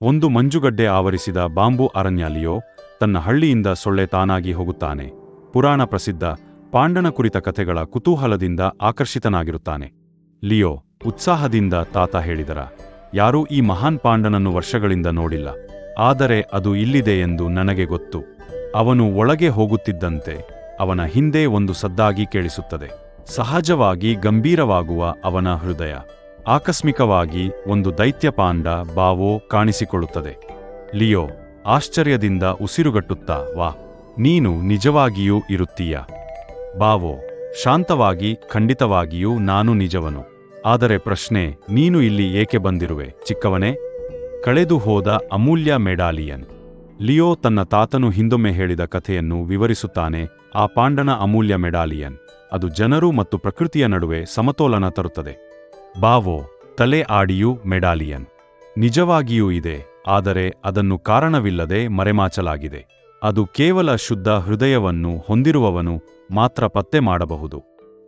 ಒಂದು ಮಂಜುಗಡ್ಡೆ ಆವರಿಸಿದ ಬಾಂಬು ಅರಣ್ಯಾಲಿಯೋ ತನ್ನ ಹಳ್ಳಿಯಿಂದ ಸೊಳ್ಳೆ ತಾನಾಗಿ ಹೋಗುತ್ತಾನೆ. ಪುರಾಣ ಪ್ರಸಿದ್ಧ ಪಾಂಡನ ಕುರಿತ ಕಥೆಗಳ ಕುತೂಹಲದಿಂದ ಆಕರ್ಷಿತನಾಗಿರುತ್ತಾನೆ. ಲಿಯೋ, ಉತ್ಸಾಹದಿಂದ ತಾತ ಹೇಳಿದರ, ಯಾರೂ ಈ ಮಹಾನ್ ಪಾಂಡನನ್ನು ವರ್ಷಗಳಿಂದ ನೋಡಿಲ್ಲ. ಆದರೆ ಅದು ಇಲ್ಲಿದೆ ಎಂದು ನನಗೆ ಗೊತ್ತು. ಅವನು ಒಳಗೆ ಹೋಗುತ್ತಿದ್ದಂತೆ ಅವನ ಹಿಂದೆ ಒಂದು ಸದ್ದಾಗಿ ಕೇಳಿಸುತ್ತದೆ. ಸಹಜವಾಗಿ ಗಂಭೀರವಾಗುವ ಅವನ ಹೃದಯ. ಆಕಸ್ಮಿಕವಾಗಿ ಒಂದು ದೈತ್ಯಪಾಂಡ ಬಾವೋ ಕಾಣಿಸಿಕೊಳ್ಳುತ್ತದೆ. ಲಿಯೋ, ಆಶ್ಚರ್ಯದಿಂದ ಉಸಿರುಗಟ್ಟುತ್ತಾ, ವಾ, ನೀನು ನಿಜವಾಗಿಯೂ ಇರುತ್ತೀಯ. ಬಾವೋ, ಶಾಂತವಾಗಿ, ಖಂಡಿತವಾಗಿಯೂ ನಾನು ನಿಜವನು. ಆದರೆ ಪ್ರಶ್ನೆ, ನೀನು ಇಲ್ಲಿ ಏಕೆ ಬಂದಿರುವೆ, ಚಿಕ್ಕವನೇ? ಕಳೆದು ಹೋದ ಅಮೂಲ್ಯ ಮೆಡಾಲಿಯನ್. ಲಿಯೋ ತನ್ನ ತಾತನು ಹಿಂದೊಮ್ಮೆ ಹೇಳಿದ ಕಥೆಯನ್ನು ವಿವರಿಸುತ್ತಾನೆ, ಆ ಪಾಂಡನ ಅಮೂಲ್ಯ ಮೆಡಾಲಿಯನ್. ಅದು ಜನರು ಮತ್ತು ಪ್ರಕೃತಿಯ ನಡುವೆ ಸಮತೋಲನ ತರುತ್ತದೆ. ಬಾವೋ, ತಲೆ ಆಡಿಯು ಮೆಡಾಲಿಯನ್. ನಿಜವಾಗಿಯೂ ಇದೆ, ಆದರೆ ಅದನ್ನು ಕಾರಣವಿಲ್ಲದೆ ಮರೆಮಾಚಲಾಗಿದೆ. ಅದು ಕೇವಲ ಶುದ್ಧ ಹೃದಯವನ್ನು ಹೊಂದಿರುವವನು ಮಾತ್ರ ಪತ್ತೆ ಮಾಡಬಹುದು.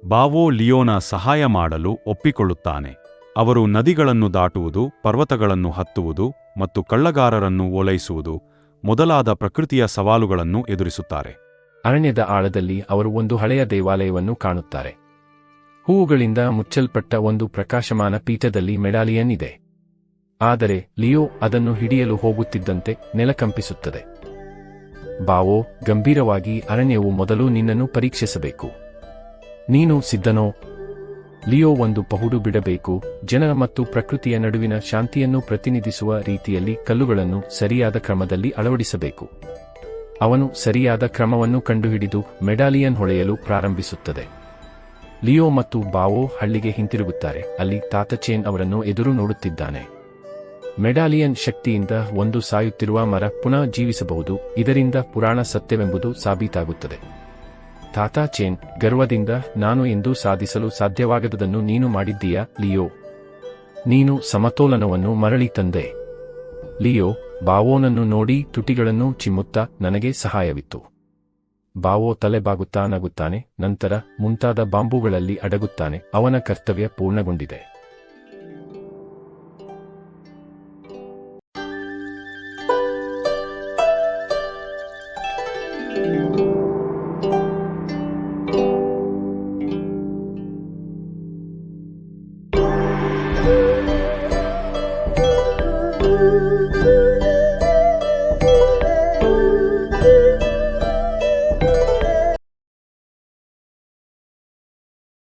ಬಾವೋ ಲಿಯೋನ ಸಹಾಯ ಮಾಡಲು ಒಪ್ಪಿಕೊಳ್ಳುತ್ತಾನೆ. ಅವರು ನದಿಗಳನ್ನು ದಾಟುವುದು, ಪರ್ವತಗಳನ್ನು ಹತ್ತುವುದು ಮತ್ತು ಕಳ್ಳಗಾರರನ್ನು ಓಲೈಸುವುದು ಮೊದಲಾದ ಪ್ರಕೃತಿಯ ಸವಾಲುಗಳನ್ನು ಎದುರಿಸುತ್ತಾರೆ. ಅರಣ್ಯದ ಆಳದಲ್ಲಿ ಅವರು ಒಂದು ಹಳೆಯ ದೇವಾಲಯವನ್ನು ಕಾಣುತ್ತಾರೆ. ಹೂವುಗಳಿಂದ ಮುಚ್ಚಲ್ಪಟ್ಟ ಒಂದು ಪ್ರಕಾಶಮಾನ ಪೀಠದಲ್ಲಿ ಮೆಡಾಲಿಯನ್ ಇದೆ ಆದರೆ ಲಿಯೋ ಅದನ್ನು ಹಿಡಿಯಲು ಹೋಗುತ್ತಿದ್ದಂತೆ ನೆಲಕಂಪಿಸುತ್ತದೆ. ಬಾವೋ, ಗಂಭೀರವಾಗಿ ಅರಣ್ಯವು ಮೊದಲು ನಿನ್ನನ್ನು ಪರೀಕ್ಷಿಸಬೇಕು. ನೀನು ಸಿದ್ಧನೋ? ಲಿಯೋ ಒಂದು ಪಹುಡು ಬಿಡಬೇಕು, ಜನರ ಮತ್ತು ಪ್ರಕೃತಿಯ ನಡುವಿನ ಶಾಂತಿಯನ್ನು ಪ್ರತಿನಿಧಿಸುವ ರೀತಿಯಲ್ಲಿ ಕಲ್ಲುಗಳನ್ನು ಸರಿಯಾದ ಕ್ರಮದಲ್ಲಿ ಅಳವಡಿಸಬೇಕು. ಅವನು ಸರಿಯಾದ ಕ್ರಮವನ್ನು ಕಂಡುಹಿಡಿದು ಮೆಡಾಲಿಯನ್ ಹೊಳೆಯಲು ಪ್ರಾರಂಭಿಸುತ್ತದೆ. ಲಿಯೋ ಮತ್ತು ಬಾವೋ ಹಳ್ಳಿಗೆ ಹಿಂತಿರುಗುತ್ತಾರೆ. ಅಲ್ಲಿ ತಾತಚೇನ್ ಅವರನ್ನು ಎದುರು ನೋಡುತ್ತಿದ್ದಾನೆ. ಮೆಡಾಲಿಯನ್ ಶಕ್ತಿಯಿಂದ ಒಂದು ಸಾಯುತ್ತಿರುವ ಮರ ಪುನಃ ಜೀವಿಸಬಹುದು. ಇದರಿಂದ ಪುರಾಣ ಸತ್ಯವೆಂಬುದು ಸಾಬೀತಾಗುತ್ತದೆ. ತಾತ ಚೇನ್, ಗರ್ವದಿಂದ ನಾನು ಎಂದು ಸಾಧಿಸಲು ಸಾಧ್ಯವಾಗದದನ್ನು ನೀನು ಮಾಡಿದ್ದೀಯಾ? ಲಿಯೋ. ನೀನು ಸಮತೋಲನವನ್ನು ಮರಳಿ ತಂದೆ. ಲಿಯೋ, ಬಾವೋನನ್ನು ನೋಡಿ ತುಟಿಗಳನ್ನು ಚಿಮ್ಮುತ್ತಾ ನನಗೆ ಸಹಾಯವಿತ್ತು. ಬಾವೋ ತಲೆ ಬಾಗುತ್ತಾನಾಗುತ್ತಾನೆ ನಂತರ ಮುಂತಾದ ಬಾಂಬುಗಳಲ್ಲಿ ಅಡಗುತ್ತಾನೆ ಅವನ ಕರ್ತವ್ಯ ಪೂರ್ಣಗೊಂಡಿದೆ